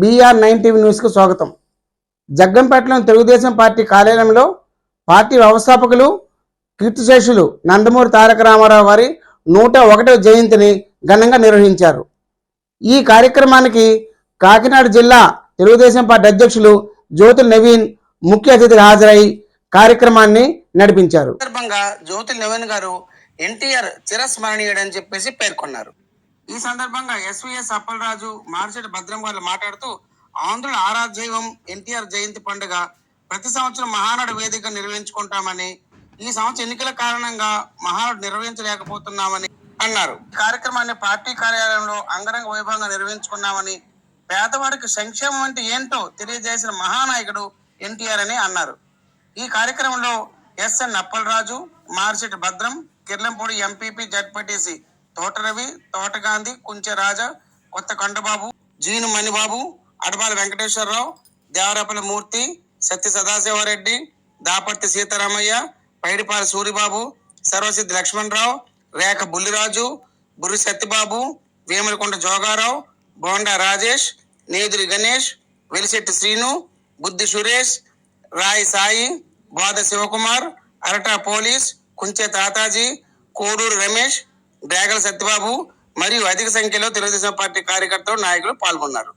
BR nine TV న్యూస్కు స్వాగతం. జగ్గంపేటలోని తెలుగుదేశం పార్టీ కార్యాలయంలో పార్టీ వ్యవస్థాపకులు కీర్తిశేషులు నందమూరి తారక రామారావు వారి నూట ఒకటవ జయంతిని ఘనంగా నిర్వహించారు. ఈ కార్యక్రమానికి కాకినాడ జిల్లా తెలుగుదేశం పార్టీ అధ్యక్షులు జ్యోతి నవీన్ ముఖ్య అతిథిగా హాజరై కార్యక్రమాన్ని నడిపించారు. సందర్భంగా నవీన్ గారు ఎన్టీఆర్ చిరస్మరణీయుడని చెప్పేసి పేర్కొన్నారు. ఈ సందర్భంగా ఎస్విఎస్ అప్పలరాజు మార్చెటి భద్రం గారు మాట్లాడుతూ ఆంధ్రుల ఆరాధ్యవం ఎన్టీఆర్ జయంతి పండుగ ప్రతి సంవత్సరం మహానాడు వేదిక నిర్వహించుకుంటామని ఈ సంవత్సరం ఎన్నికల కారణంగా మహానాడు నిర్వహించలేకపోతున్నామని అన్నారు. కార్యక్రమాన్ని పార్టీ కార్యాలయంలో అంగరంగ వైభవంగా నిర్వహించుకున్నామని పేదవాడికి సంక్షేమం అంటే ఏంటో తెలియజేసిన మహానాయకుడు ఎన్టీఆర్ అని అన్నారు. ఈ కార్యక్రమంలో ఎస్ఎన్ అప్పలరాజు మార్చెట్ భద్రం కిర్లంపూడి ఎంపీపీ జడ్పటిసి తోట రవి తోట గాంధీ కొత్త కొండబాబు జీను మణిబాబు అడబాల వెంకటేశ్వరరావు దేవరపల మూర్తి సత్య సదాశివారెడ్డి దాపర్తి సీతారామయ్య పైడిపాల సూరిబాబు సర్వసిద్ధి లక్ష్మణరావు రేఖ బుల్లిరాజు బుర్రి సత్యబాబు వేములకొండ జోగారావు బోండా రాజేష్ నేదురి గణేష్ వెలిశెట్టి శ్రీను బుద్ధి సురేష్ రాయి సాయి బోధ శివకుమార్ అరటా పోలీస్ కుంచె తాతాజీ కోడూరు రమేష్ డేగల సత్యబాబు మరియు అధిక సంఖ్యలో తెలుగుదేశం పార్టీ కార్యకర్తలు నాయకులు పాల్గొన్నారు.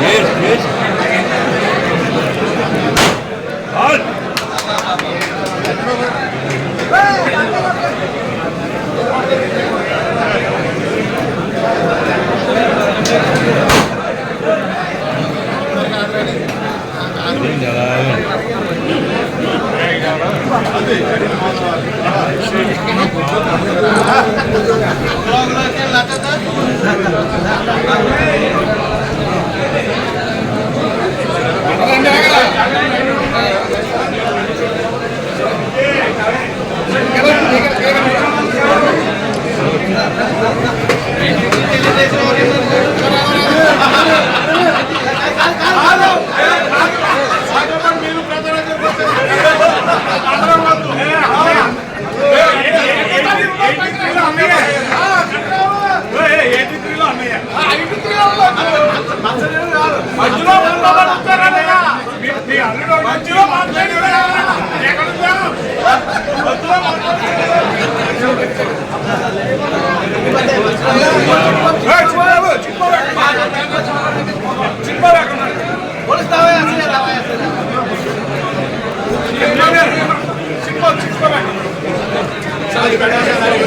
Yes, yes. লাটা ಆಗ್ತಾರೆ Dale.